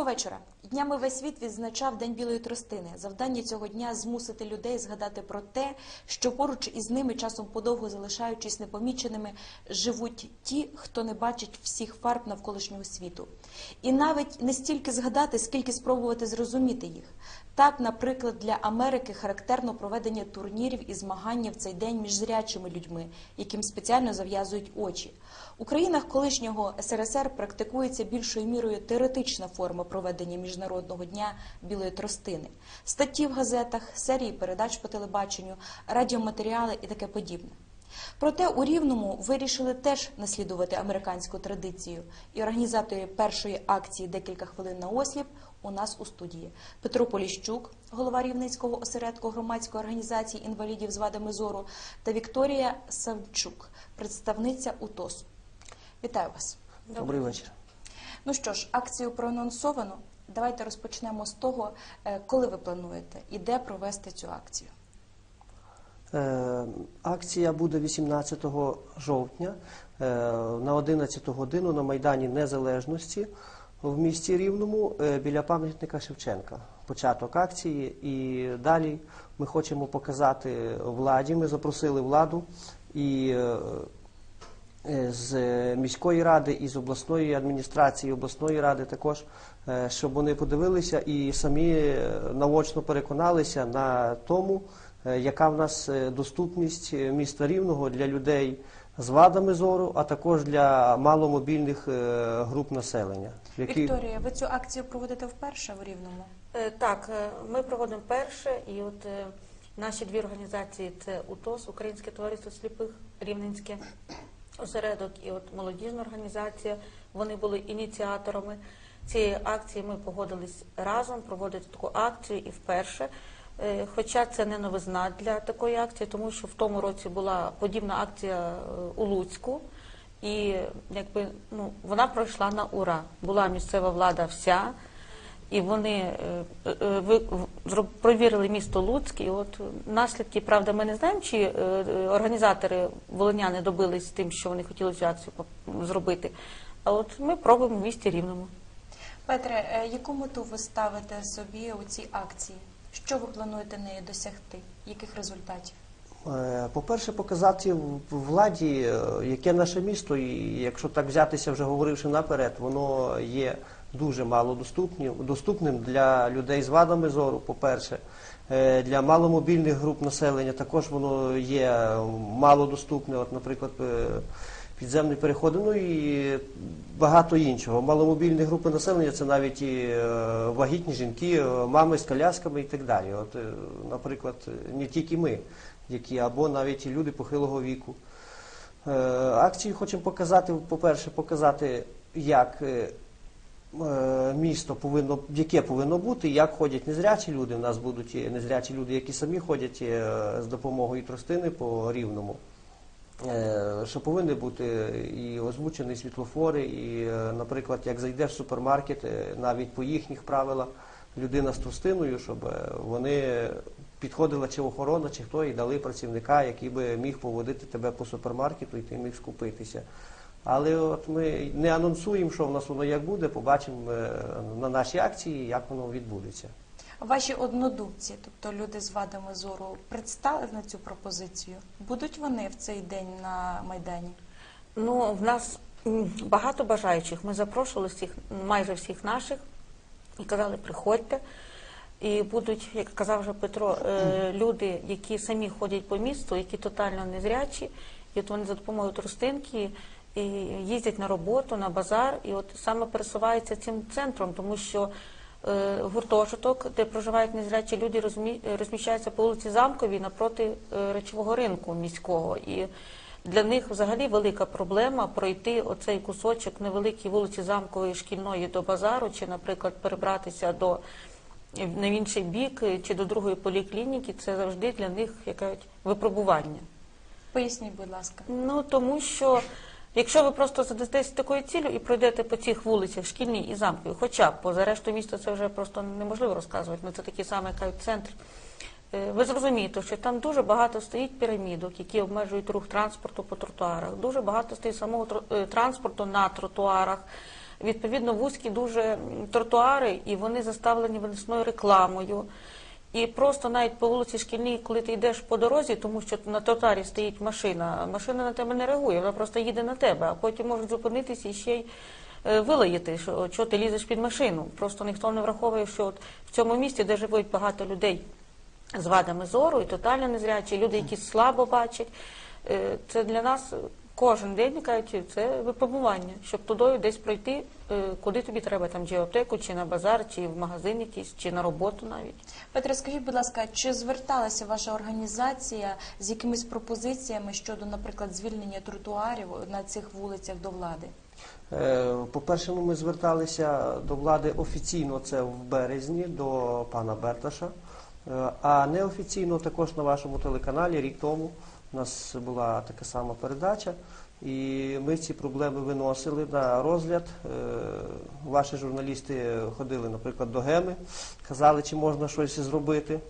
Доброго вечора. Днями весь світ відзначав День білої тростини. Завдання цього дня змусити людей згадати про те, що поруч із ними, часом подовго залишаючись непоміченими, живуть ті, хто не бачить всіх фарб навколишнього світу. І навіть не стільки згадати, скільки спробувати зрозуміти їх. Так, наприклад, для Америки характерно проведення турнірів і змагання в цей день між зрячими людьми, яким спеціально зав'язують очі. У країнах колишнього СРСР практикується більшою мірою теоретична форма проведення міжнародного дня білої тростини, статті в газетах, серії передач по телебаченню, радіоматеріали і таке подібне. Проте у Рівному вирішили теж наслідувати американську традицію, і організатори першої акції декілька хвилин на осліп у нас у студії Петро Поліщук, голова Рівненського осередку громадської організації інвалідів з вадами зору, та Вікторія Савчук, представниця УТОСу. Вітаю вас. Добрий вечір. Ну що ж, акцію проанонсовано. Давайте розпочнемо з того, е, коли ви плануєте і де провести цю акцію. Е, акція буде 18 жовтня е, на 11 годину на Майдані Незалежності в місті Рівному е, біля пам'ятника Шевченка. Початок акції і далі ми хочемо показати владі. Ми запросили владу і е, е, з міської ради і з обласної адміністрації, обласної ради також, щоб вони подивилися і самі наочно переконалися на тому, яка в нас доступність міста Рівного для людей з вадами зору, а також для маломобільних е, груп населення. які- Вікторія, ви цю акцію проводите вперше в Рівному? Е, Так, е, ми проводимо перше, і от наші дві організації це УТОС, Українське товариство сліпих, Рівненське осередок і от молодіжна організація. Вони були ініціаторами цієї акції. Ми погодились разом проводити таку акцію і вперше. Е, Хоча це не новизна для такої акції, тому що в тому році була подібна акція е, у Луцьку, і якби ну вона пройшла на ура. Була місцева влада вся. І вони е, провірили місто Луцьк, і от наслідки, правда, ми не знаємо, чи організатори волиняни добились тим, що вони хотіли цю акцію зробити. А от ми пробуємо в місті Рівному. Петре, яку мету ви ставите собі у цій акції? Що ви плануєте нею досягти? Яких результатів? Е, По-перше, показати владі, е, яке наше місто, і якщо так взятися, вже говоривши наперед, воно є дуже мало доступним, доступним для людей з вадами зору, по-перше. Е, Для маломобільних груп населення також воно є мало доступне. От, наприклад, підземні переходи, ну і багато іншого. Маломобільні групи населення це навіть і е, вагітні жінки, е, мами з колясками і так далі. От, е, наприклад, не тільки ми, які або навіть і люди похилого віку. Акцію хочемо показати, по-перше, показати, як місто повинно, яке повинно бути, як ходять незрячі люди. У нас будуть незрячі люди, які самі ходять з допомогою тростини по рівному. Е, Що повинні бути і озвучені світлофори, і, е, наприклад, як зайдеш в супермаркет, е, навіть по їхніх правилах людина з тростиною, щоб вони підходила чи охорона, чи хто, і дали працівника, який би міг поводити тебе по супермаркету, і ти міг скупитися. Але от ми не анонсуємо, що в нас воно як буде, побачимо на нашій акції, як воно відбудеться. Ваші однодумці, тобто люди з вадами зору, представили цю пропозицію? Будуть вони в цей день на Майдані? Ну, в нас багато бажаючих. Ми запрошували всіх, майже всіх наших, і казали, приходьте. І будуть, як казав вже Петро, е, люди, які самі ходять по місту, які тотально незрячі, і от вони за допомогою тростинки і їздять на роботу, на базар, і от саме пересуваються цим центром, тому що гуртожиток, де проживають незрячі люди, розмі- розміщається по вулиці Замковій напроти е, речового ринку міського. І для них взагалі велика проблема пройти оцей кусочок невеликій вулиці Замкової шкільної до базару, чи, наприклад, перебратися до на інший бік е, чи до другої поліклініки. Це завжди для них яке випробування. Поясніть, будь ласка. Ну тому що якщо ви просто задастесь такою ціллю і пройдете по цих вулицях шкільній і замковій, хоча б поза решту міста це вже просто неможливо розказувати. Ну це такі самі як кажуть, центр. Е, Ви зрозумієте, що там дуже багато стоїть пірамідок, які обмежують рух транспорту по тротуарах. Дуже багато стоїть самого е, транспорту на тротуарах. відповідно вузькі дуже тротуари, і вони заставлені виносною рекламою. І просто навіть по вулиці Шкільній, коли ти йдеш по дорозі, тому що на тротуарі стоїть машина, машина на тебе не реагує, вона просто їде на тебе, а потім можуть зупинитися і ще й е, вилаїти, що, що ти лізеш під машину. Просто ніхто не враховує, що от в цьому місті, де живуть багато людей з вадами зору і тотально незрячі, люди, які слабо бачать, е, це для нас кожен день кажуть, це випробування, щоб тудою десь пройти, е, куди тобі треба, там чи в аптеку, чи на базар, чи в магазин якийсь, чи на роботу навіть. Петре, скажіть, будь ласка, чи зверталася ваша організація з якимись пропозиціями щодо, наприклад, звільнення тротуарів на цих вулицях до влади? Е, По-перше, ми зверталися до влади офіційно, це в березні, до пана Берташа, Е, а неофіційно також на вашому телеканалі рік тому у нас була така сама передача, і ми ці проблеми виносили на розгляд. Е, Ваші журналісти ходили, наприклад, до Геми, казали, чи можна щось зробити.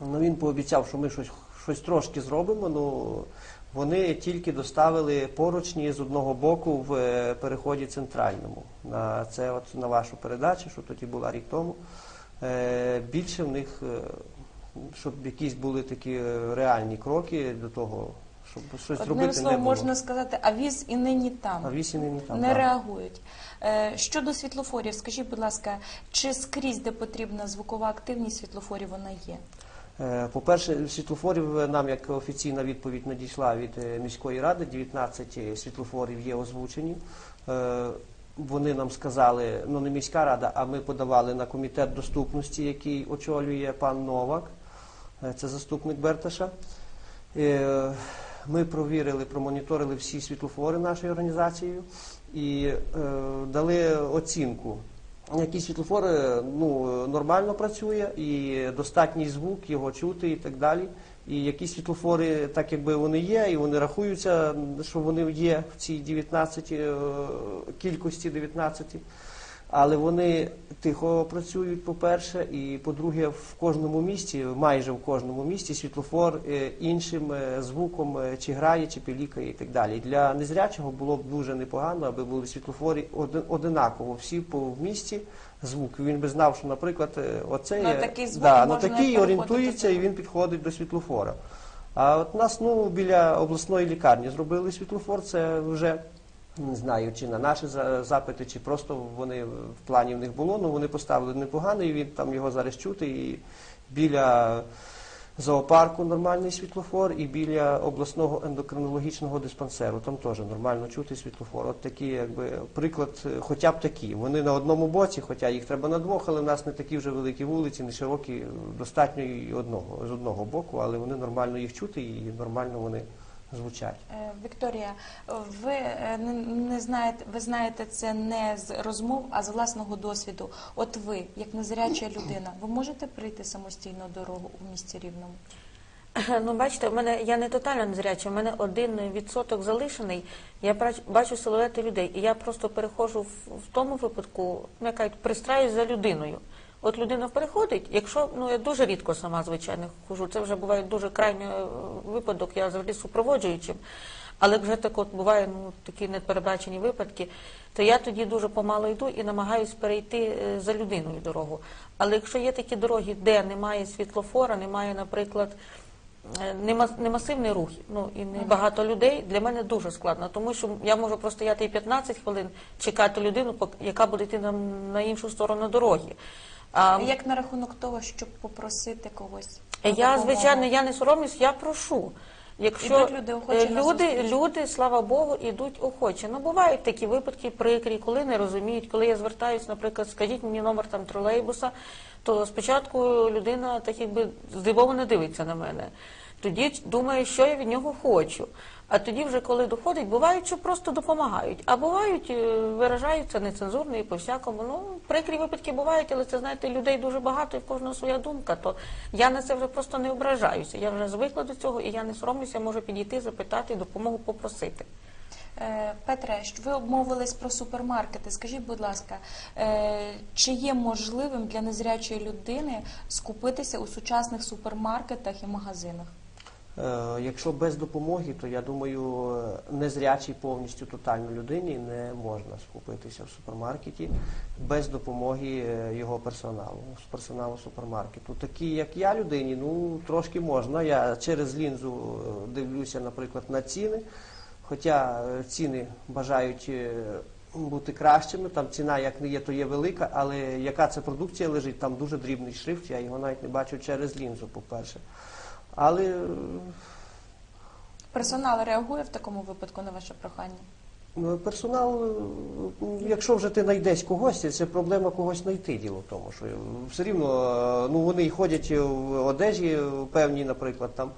Ну, він пообіцяв, що ми щось, щось трошки зробимо. Ну, вони тільки доставили поручні з одного боку в е, переході центральному. На це от на вашу передачу, що тоді була рік тому. Е, більше в них, щоб якісь були такі е, реальні кроки до того, щоб щось Одним робити словом, не було. можна сказати, а віз і нині там. А вісі нині там. не так. реагують. Е, Щодо світлофорів, скажіть, будь ласка, чи скрізь, де потрібна звукова активність світлофорів, вона є? Е, По-перше, світлофорів нам як офіційна відповідь надійшла від міської ради. 19 світлофорів є озвучені. Вони нам сказали, ну не міська рада, а ми подавали на комітет доступності, який очолює пан Новак. Е, Це заступник Берташа. Е, Ми провірили, промоніторили всі світлофори нашою організацією і е, дали оцінку. Які світлофори ну, нормально працює, і достатній звук, його чути і так далі. І які світлофори, так якби вони є, і вони рахуються, що вони є в цій 19 е, кількості 19. Але вони тихо працюють, по-перше, і по-друге, в кожному місті, майже в кожному місті, світлофор е, іншим е, звуком е, чи грає, чи пілікає і так далі. Для незрячого було б дуже непогано, аби були світлофори один- одинаково всі по в місті звук. Він би знав, що, наприклад, оце На такий звук да, на такий орієнтується і він підходить до світлофора. А от нас ну біля обласної лікарні зробили світлофор. Це вже не знаю, чи на наші за- запити, чи просто вони в плані в них було. Ну вони поставили непоганий. Він там його зараз чути. І біля зоопарку нормальний світлофор, і біля обласного ендокринологічного диспансеру. Там теж нормально чути світлофор. От такі, якби приклад, е, хоча б такі. Вони на одному боці, хоча їх треба на двох, але в нас не такі вже великі вулиці, не широкі, достатньо і одного з одного боку, але вони нормально їх чути і нормально вони звучать. Е, Вікторія, ви е, не- знаєте, ви знаєте це не з розмов, а з власного досвіду. От ви, як незряча людина, ви можете прийти самостійно дорогу у місті Рівному? Ну, бачите, в мене я не тотально незряча, в мене один відсоток залишений. Я бач- бачу силуети людей, і я просто переходжу в, в тому випадку, ну я кажуть, пристраюсь за людиною. От людина переходить, якщо ну я дуже рідко сама звичайно хожу, це вже буває дуже крайній е, випадок, я завжди супроводжуючим. Але вже так от буває ну, такі непередбачені випадки, то я тоді дуже помало йду і намагаюсь перейти е, за людиною дорогу. Але якщо є такі дороги, де немає світлофора, немає, наприклад, е, не мас- масивний рух, ну і не багато людей, для мене дуже складно, тому що я можу простояти і 15 хвилин, чекати людину, яка буде йти на, на іншу сторону дороги. А, Як на рахунок того, щоб попросити когось? про я, допомогу? звичайно, я не соромлюсь, я прошу. Якщо Ідуть люди охоче е, на люди, зустріч? люди, слава Богу, ідуть охоче. Ну бувають такі випадки прикрі, коли не розуміють, коли я звертаюсь, наприклад, скажіть мені номер там тролейбуса, то спочатку людина так якби здивовано дивиться на мене. Тоді думає, що я від нього хочу. А тоді, вже коли доходить, бувають, що просто допомагають, а бувають, е, виражаються нецензурно і по-всякому. Ну, прикрі випадки бувають, але це знаєте, людей дуже багато і в кожного своя думка. То я на це вже просто не ображаюся. Я вже звикла до цього, і я не соромлюся, можу підійти, запитати, допомогу попросити. Е, Петре, ви обмовились про супермаркети. Скажіть, будь ласка, е, чи є можливим для незрячої людини скупитися у сучасних супермаркетах і магазинах? Е, Якщо без допомоги, то я думаю, незрячій повністю тотально людині не можна скупитися в супермаркеті без допомоги е, його персоналу, персоналу супермаркету. Такі, як я людині, ну трошки можна. Я через лінзу е, дивлюся, наприклад, на ціни. Хоча ціни бажають бути кращими, там ціна як не є, то є велика, але яка це продукція лежить, там дуже дрібний шрифт, я його навіть не бачу через лінзу, по-перше. Але е, Персонал реагує в такому випадку на ваше прохання? Ну, Персонал, е, якщо вже ти знайдеш когось, це проблема когось знайти діло в тому, що е, все рівно ну, вони й ходять в одежі певній, наприклад, там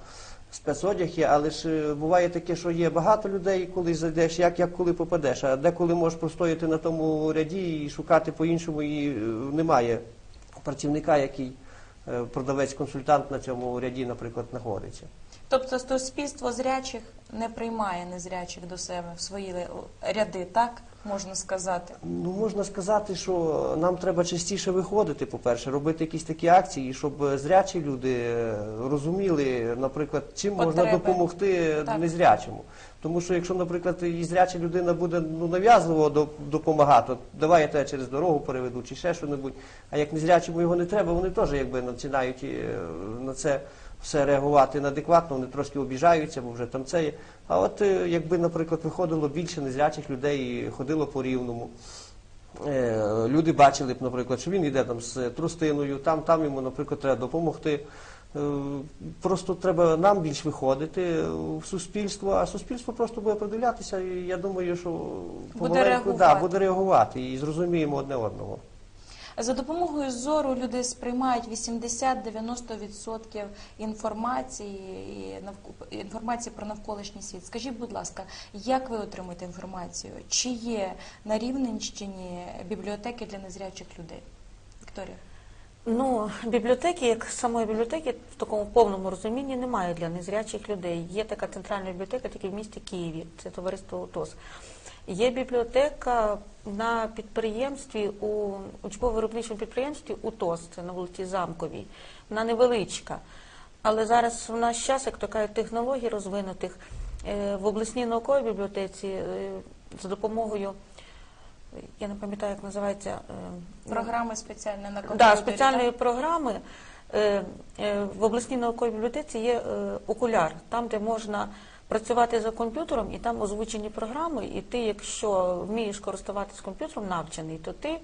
спецодяг є, але ж буває таке, що є багато людей, коли зайдеш, як, як коли попадеш, а деколи можеш простояти на тому ряді і шукати по-іншому, і немає працівника, який продавець-консультант на цьому ряді, наприклад, знаходиться. Тобто суспільство зрячих не приймає незрячих до себе в свої ряди, так можна сказати? Ну, можна сказати, що нам треба частіше виходити, по-перше, робити якісь такі акції, щоб зрячі люди розуміли, наприклад, чим можна допомогти Так. незрячому. Тому що якщо, наприклад, і зряча людина буде ну, нав'язливо до- допомагати, давай я тебе через дорогу переведу чи ще що-небудь, а як незрячому його не треба, вони теж якби починають е, на це все реагувати неадекватно, вони трошки обіжаються, бо вже там це є. А от е, якби, наприклад, виходило більше незрячих людей і ходило по рівному. Е, Люди бачили б, наприклад, що він йде там з трустиною, там, там йому, наприклад, треба допомогти. Е, Просто треба нам більш виходити в суспільство, а суспільство просто буде придивлятися, і я думаю, що помаленьку, реагувати. да, буде реагувати і зрозуміємо одне одного. За допомогою зору люди сприймають 80-90% інформації і інформації про навколишній світ. Скажіть, будь ласка, як ви отримуєте інформацію? Чи є на Рівненщині бібліотеки для незрячих людей? Вікторія. Ну, бібліотеки, як самої бібліотеки, в такому повному розумінні немає для незрячих людей. Є така центральна бібліотека тільки в місті Києві, це товариство УТОС. Є бібліотека на підприємстві, у учбово-виробничому підприємстві УТОС, це на вулиці Замковій. Вона невеличка. Але зараз в наш час, як то кажуть, технологій розвинутих, е, в обласній науковій бібліотеці е, за допомогою, я не пам'ятаю, як називається. е, Програми спеціальні на комп'ютері. Да, спеціальної програми в обласній науковій бібліотеці є окуляр, там, де можна працювати за комп'ютером, і там озвучені програми, і ти, якщо вмієш користуватися комп'ютером, навчений, то ти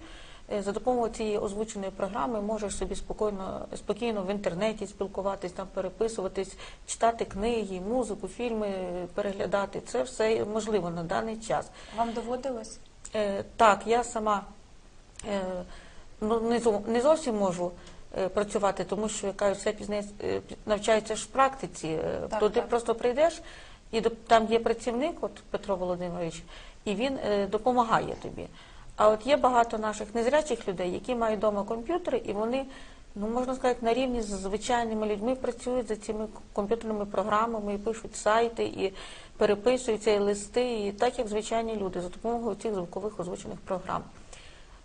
е, за допомогою цієї озвученої програми можеш собі спокійно, спокійно в інтернеті спілкуватись, там переписуватись, читати книги, музику, фільми, переглядати. Це все можливо на даний час. Вам доводилось? Е, так, я сама е, ну, не, зо- не зовсім можу е, працювати, тому що яка все пізне е, навчається ж в практиці. Е, Так, то ти так. просто прийдеш, і там є працівник, от Петро Володимирович, і він е, допомагає тобі. А от є багато наших незрячих людей, які мають вдома комп'ютери, і вони, ну можна сказати, на рівні з звичайними людьми працюють за цими комп'ютерними програмами, і пишуть сайти, і переписуються, і листи, і так як звичайні люди за допомогою цих звукових озвучених програм.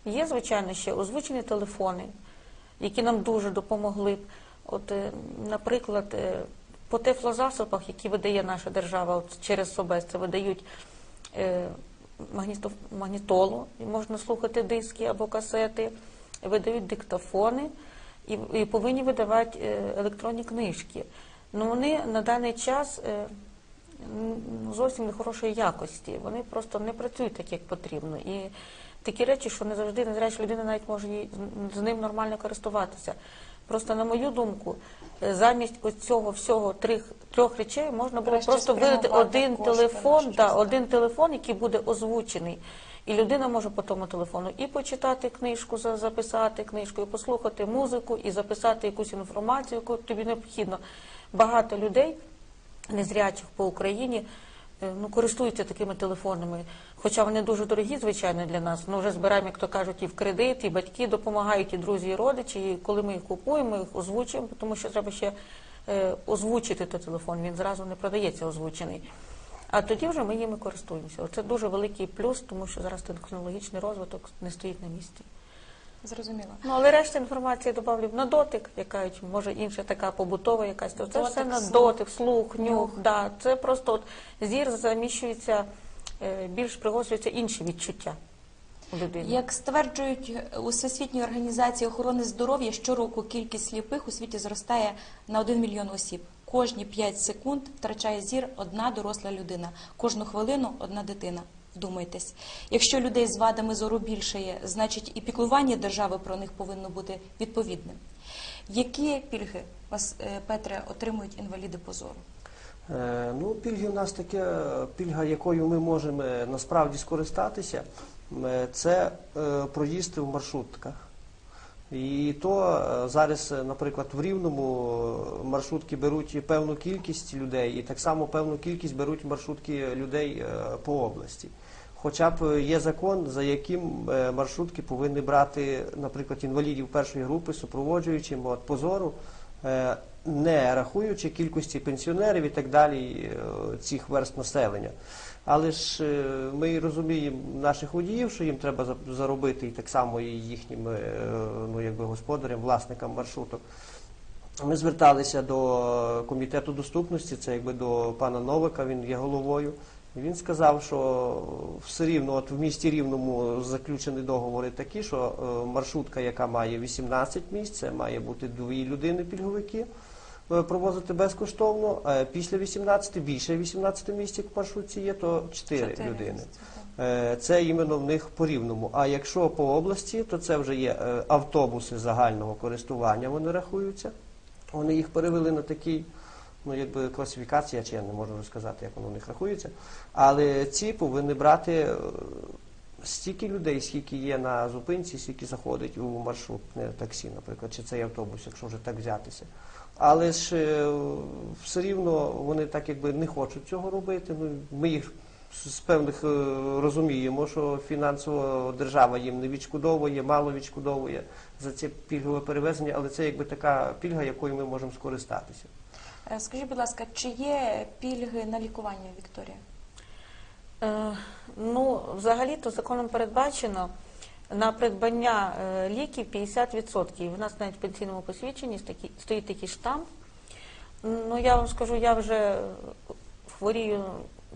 Є, звичайно, ще озвучені телефони, які нам дуже допомогли. От, е, наприклад, е, по тефлозасобах, які видає наша держава через СОБЕС, це видають е, магніто- магнітолу, і можна слухати диски або касети, видають диктофони і, і повинні видавати е, електронні книжки. Ну вони на даний час е, зовсім не хорошої якості. Вони просто не працюють так, як потрібно. І такі речі, що не завжди не незряча людина навіть може з- ним нормально користуватися. Просто, на мою думку, замість оцього цього всього трьох, трьох речей можна було Краще просто видати один кошти телефон, да, один телефон, який буде озвучений. І людина може по тому телефону і почитати книжку, за- записати книжку, і послухати музику, і записати якусь інформацію, яку тобі необхідно. Багато людей незрячих по Україні е, ну, користуються такими телефонами. Хоча вони дуже дорогі, звичайно, для нас. Ну, вже збираємо, як то кажуть, і в кредит, і батьки допомагають, і друзі, і родичі. І коли ми їх купуємо, ми їх озвучуємо, тому що треба ще е, озвучити той телефон. Він зразу не продається озвучений. А тоді вже ми ними користуємося. Це дуже великий плюс, тому що зараз технологічний розвиток не стоїть на місці. Зрозуміло. Ну, але решта інформації добавлю на дотик, яка може інша така побутова якась, то це Дотик, все на слух. дотик, слух, нюх. Нюх. Да. Це просто от зір заміщується, е, більш пригосуються інші відчуття у людини. Як стверджують у Всесвітній організації охорони здоров'я, щороку кількість сліпих у світі зростає на 1 мільйон осіб. Кожні 5 секунд втрачає зір одна доросла людина, кожну хвилину одна дитина. Вдумайтесь, якщо людей з вадами зору більше значить і піклування держави про них повинно бути відповідним. Які пільги вас, е, Петре, отримують інваліди по зору? Е, Ну, пільги у нас таке, пільга, якою ми можемо е, насправді скористатися, це е, проїзд в маршрутках. І то е, зараз, е, наприклад, в Рівному е, маршрутки беруть певну кількість людей, і так само певну кількість беруть маршрутки людей по області. Хоча б є закон, за яким маршрутки повинні брати, наприклад, інвалідів першої групи, супроводжуючим от, позору, не рахуючи кількості пенсіонерів і так далі цих верст населення. Але ж е, ми розуміємо наших водіїв, що їм треба заробити і так само і їхнім е, ну, якби господарям, власникам маршруток. Ми зверталися до комітету доступності, це якби до пана Новика, він є головою. Він сказав, що все рівно, от в місті Рівному заключені договори такі, що е, маршрутка, яка має 18 місць, це має бути дві людини пільговики е, провозити безкоштовно. А після 18, більше 18 місць, як в маршрутці є, то 4 Чотири людини. місяці, так. Е, Це іменно в них по рівному. А якщо по області, то це вже є е, автобуси загального користування, вони рахуються. Вони їх перевели на такий, ну якби класифікація, чи я не можу розказати, як воно в них рахується. Але ці повинні брати е, стільки людей, скільки є на зупинці, скільки заходить у маршрутне таксі, наприклад, чи цей автобус, якщо вже так взятися. Але ж е, все рівно вони так якби не хочуть цього робити. Ну, ми їх з певних е, розуміємо, що фінансово держава їм не відшкодовує, мало відшкодовує за це пільгове перевезення, але це якби така пільга, якою ми можемо скористатися. Е, Скажіть, будь ласка, чи є пільги на лікування, Вікторія? Е, Ну, взагалі-то законом передбачено на придбання е, ліків 50%. У нас навіть в пенсійному посвідченні стоїть такий штамп. Ну, я вам скажу, я вже хворію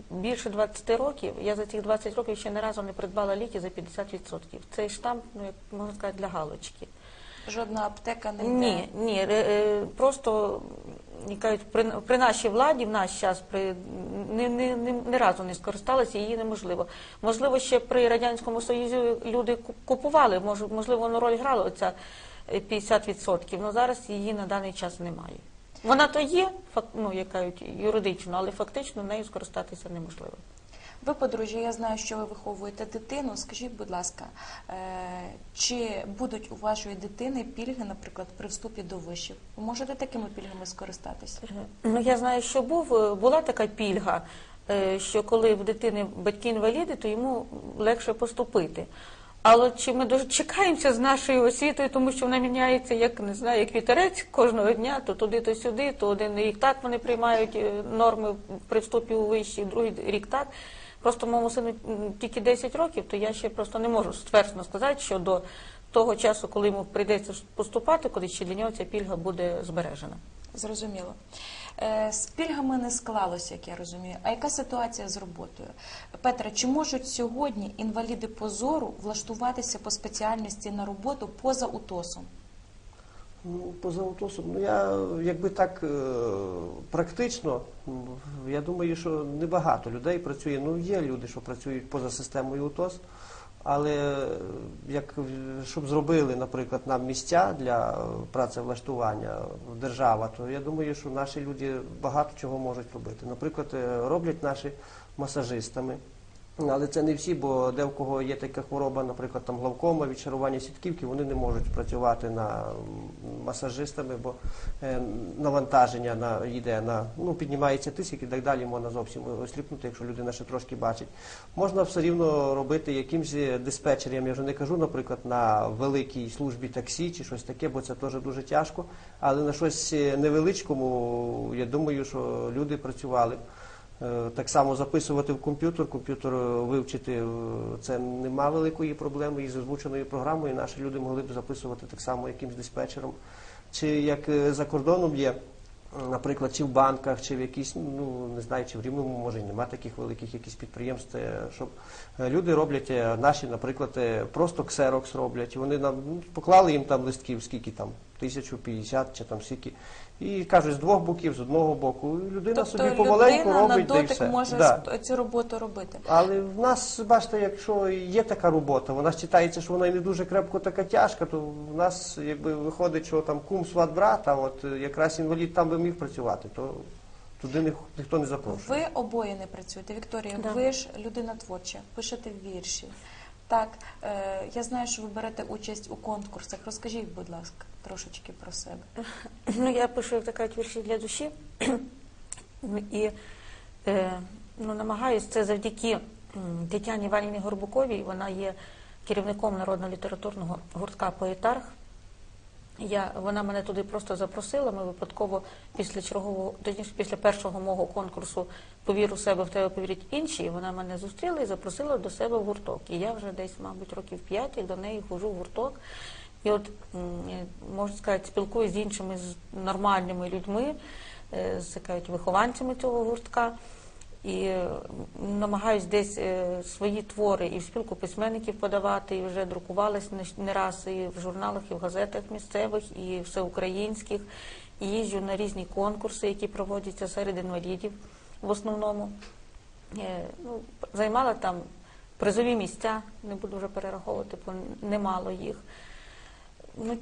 більше 20 років. Я за цих 20 років ще ні разу не придбала ліки за 50%. Цей штамп, ну, як можна сказати, для галочки. Жодна аптека не йде? Ні, ні, е, е, просто як кажуть, при, при нашій владі в наш час при ні, ні, ні, ні разу не скористалися, її неможливо. Можливо, ще при радянському союзі люди ку- купували, може, можливо, воно роль грала оця е, 50%, але зараз її на даний час немає. Вона то є, ну, як кажуть, юридично, але фактично нею скористатися неможливо. Ви подружжя, я знаю, що ви виховуєте дитину. Скажіть, будь ласка, е, чи будуть у вашої дитини пільги, наприклад, при вступі до вишів? Ви можете такими пільгами скористатися? Ну, я знаю, що був, е, була така пільга, е, що коли в дитини батьки інваліди, то йому легше поступити. Але чи ми дочекаємося з нашою освітою, тому що вона міняється, як не знаю, як вітерець кожного дня, то туди, то сюди, то один рік так вони приймають е, норми при вступі у вищий, другий рік так. Просто моєму сину тільки 10 років, то я ще просто не можу стверджено сказати, що до того часу, коли йому прийдеться поступати, коли ще для нього ця пільга буде збережена. Зрозуміло. Е, З пільгами не склалося, як я розумію. А яка ситуація з роботою? Петра, чи можуть сьогодні інваліди по зору влаштуватися по спеціальності на роботу поза УТОСом? Ну, поза autoсом, ну я якби так е, практично, я думаю, що небагато людей працює. Ну, є люди, що працюють поза системою УТОС, але е, як щоб зробили, наприклад, нам місця для працевлаштування держава, то я думаю, що наші люди багато чого можуть робити. Наприклад, е, роблять наші масажистами. Але це не всі, бо де в кого є така хвороба, наприклад, там главкома, відчарування сітківки, вони не можуть працювати на масажистами, бо е, навантаження на йде на ну піднімається тиск і так далі. Можна зовсім осліпнути, якщо людина ще трошки бачить. Можна все рівно робити якимсь диспетчером. Я вже не кажу, наприклад, на великій службі таксі чи щось таке, бо це теж дуже тяжко. Але на щось невеличкому, я думаю, що люди працювали. Е, Так само записувати в комп'ютер, комп'ютер е, вивчити е, це нема великої проблеми із озвученою програмою. Наші люди могли б записувати так само якимсь диспетчером. Чи як за кордоном є, наприклад, чи в банках, чи в якісь, ну не знаю, чи в Рівному може нема таких великих якісь підприємств, щоб люди роблять наші, наприклад, просто ксерокс роблять. Вони нам ну, поклали їм там листків, скільки там, тисячу п'ятдесят чи там скільки. І кажуть, з двох боків, з одного боку. Людина Тобто собі помаленьку людина на робить да й дотик все. може Да. цю роботу робити. Але в нас, бачите, якщо є така робота, вона ж читається, що вона і не дуже крепко така тяжка, то в нас якби виходить, що там кум сват брат, а от якраз інвалід там би міг працювати, то туди ніх- ніхто не запрошує. Ви обоє не працюєте. Вікторія, Да. ви ж людина творча, пишете вірші. Так, е, я знаю, що ви берете участь у конкурсах. Розкажіть, будь ласка, трошечки про себе. Ну, я пишу, як кажуть, вірші для душі. І е, ну, намагаюся це завдяки Тетяні Іванівні Горбуковій. Вона є керівником народно-літературного гуртка Поетарх. Я, вона мене туди просто запросила. Ми випадково після чергового, точніше, після першого мого конкурсу Повір у себе в тебе повірять інші. Вона мене зустріла і запросила до себе в гурток. І я вже десь, мабуть, років п'ять до неї хожу в гурток. І от можна сказати, спілкуюся з іншими з нормальними людьми, е, з кажуть, вихованцями цього гуртка. І е, намагаюсь десь е, свої твори і в спілку письменників подавати, і вже друкувалися не- раз і в журналах, і в газетах місцевих, і всеукраїнських. І їжджу на різні конкурси, які проводяться серед інвалідів в основному. Ну, займала там призові місця, не буду вже перераховувати, бо немало їх. Ну,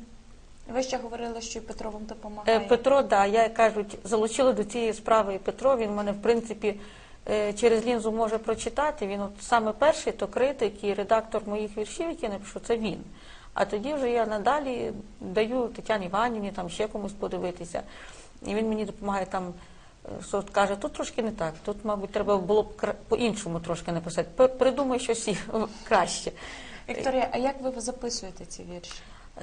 Ви ще говорили, що і Петро вам Е, допомагає. Петро, да, я кажуть, залучила до цієї справи і Петро. Він мене, в принципі, е, через лінзу може прочитати. Він от саме перший, то критик і редактор моїх віршів, які я напишу, це він. А тоді вже я надалі даю Тетяні Іванівні, там ще комусь подивитися. І він мені допомагає там. е, що каже, тут трошки не так, тут, мабуть, треба було б по-іншому трошки написати. Придумай щось краще. Вікторія, а як ви записуєте ці вірші?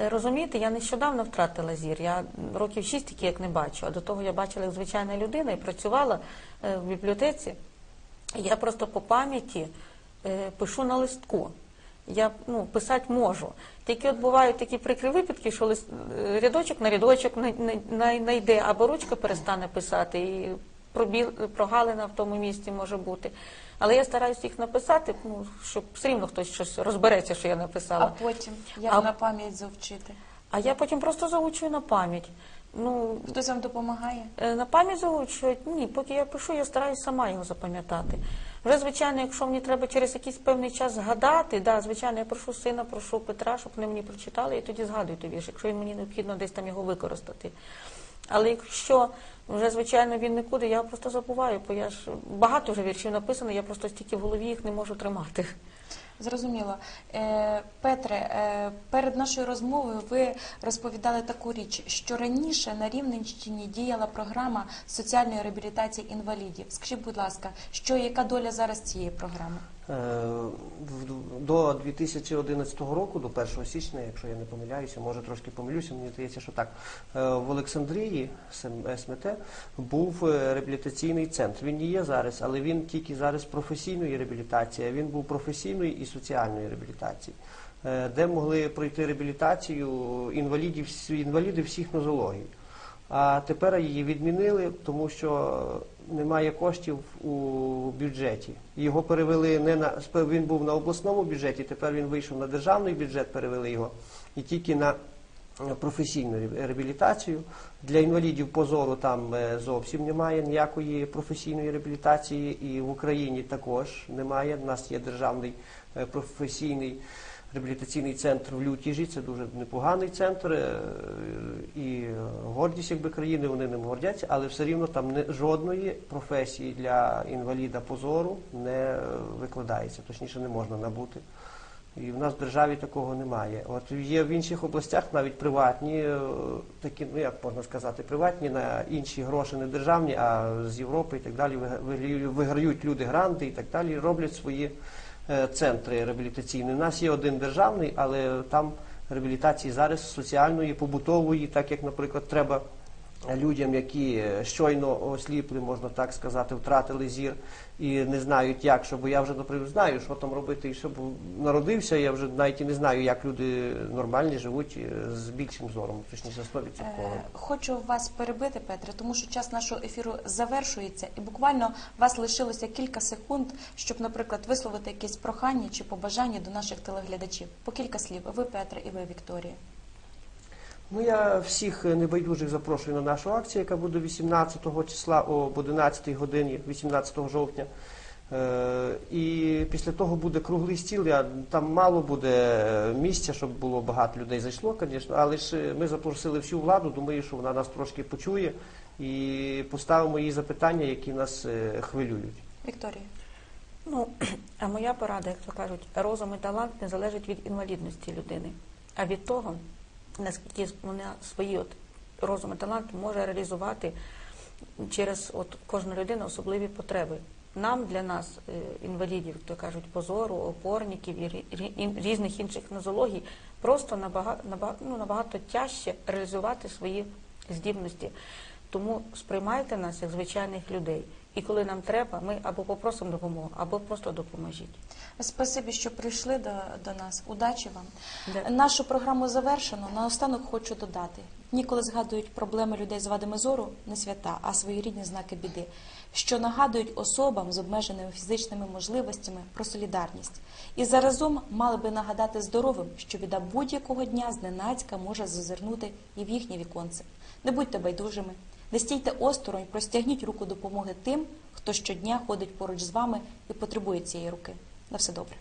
Е, Розумієте, я нещодавно втратила зір. Я років шість тільки як не бачу. А до того я бачила як звичайна людина і працювала е, в бібліотеці. Я просто по пам'яті е, пишу на листку. Я ну, писати можу. Тільки от бувають такі прикрі випадки, що лист, рядочок на рядочок не або ручка перестане писати, і пробіл, прогалина в тому місці може бути. Але я стараюся їх написати, ну, щоб все рівно хтось щось розбереться, що я написала. А потім як А- на пам'ять завчити? А я потім просто заучую на пам'ять. Ну, Хтось вам допомагає? е, на пам'ять заучую, ні, поки я пишу, я стараюся сама його запам'ятати. Вже, звичайно, якщо мені треба через якийсь певний час згадати, да, звичайно, я прошу сина, прошу Петра, щоб вони мені прочитали, і тоді згадую вірш, якщо мені необхідно десь там його використати. Але якщо вже, звичайно, він нікуди, я просто забуваю, бо я ж багато вже віршів написано, я просто стільки в голові їх не можу тримати. Зрозуміло. Е, Петре, е, перед нашою розмовою ви розповідали таку річ, що раніше на Рівненщині діяла програма соціальної реабілітації інвалідів. Скажіть, будь ласка, що яка доля зараз цієї програми? Е, До 2011 року, до 1 січня, якщо я не помиляюся, може трошки помилюся, мені здається, що так. е, В Олександрії СМТ був е, реабілітаційний центр. Він і є зараз, але він тільки зараз професійної реабілітації, він був професійної і соціальної реабілітації, де могли пройти реабілітацію інвалідів, інваліди всіх нозологій. А тепер її відмінили, тому що немає коштів у бюджеті. Його перевели не на він був на обласному бюджеті, тепер він вийшов на державний бюджет, перевели його і тільки на е, професійну ре- реабілітацію. Для інвалідів позору там е, зовсім немає ніякої професійної реабілітації, і в Україні також немає. У нас є державний е, професійний реабілітаційний центр в Лютіжі. Це дуже непоганий центр е, і гордість якби країни. Вони ним гордяться, але все рівно там не жодної професії для інваліда позору не викладається. Точніше, не можна набути. І в нас в державі такого немає. От є в інших областях навіть приватні, е, такі, ну як можна сказати, приватні на інші гроші, не державні, а з Європи і так далі виграють- люди гранти і так далі, роблять свої центри реабілітаційні. У нас є один державний, але там реабілітації зараз соціальної, побутової, так як, наприклад, треба людям, які щойно осліпли, можна так сказати, втратили зір і не знають як, що, бо я вже, наприклад, знаю, що там робити, і що бо народився, я вже навіть і не знаю, як люди нормальні живуть е, з більшим зором, точніше 100%. Е, Хочу вас перебити, Петре, тому що час нашого ефіру завершується, і буквально вас лишилося кілька секунд, щоб, наприклад, висловити якесь прохання чи побажання до наших телеглядачів. По кілька слів. Ви, Петре, і ви, Вікторія. Ну, я всіх небайдужих запрошую на нашу акцію, яка буде 18 числа об 11 годині, 18 жовтня. Е, І після того буде круглий стіл. Я, там мало буде е, місця, щоб було багато людей зайшло, звісно, але ж е, ми запросили всю владу, думаю, що вона нас трошки почує і поставимо їй запитання, які нас е, хвилюють. Вікторія. Ну, а моя порада, як то кажуть, розум і талант не залежить від інвалідності людини, а від того, наскільки вона свої от розум і талант може реалізувати через от кожну людину особливі потреби. Нам для нас, е, інвалідів, то кажуть, позору, опорників і різних інших нозологій, просто набагато, набагато, ну, набагато тяжче реалізувати свої здібності. Тому сприймайте нас як звичайних людей. І коли нам треба, ми або попросимо допомогу, або просто допоможіть. Спасибі, що прийшли до, до нас. Удачі вам. Да. Нашу програму завершено. Наостанок хочу додати: ніколи згадують проблеми людей з вадами зору не свята, а своєрідні знаки біди, що нагадують особам з обмеженими фізичними можливостями про солідарність. І заразом мали би нагадати здоровим, що біда будь-якого дня зненацька може зазирнути і в їхнє віконце. Не будьте байдужими, не стійте осторонь, простягніть руку допомоги тим, хто щодня ходить поруч з вами і потребує цієї руки. На все добре.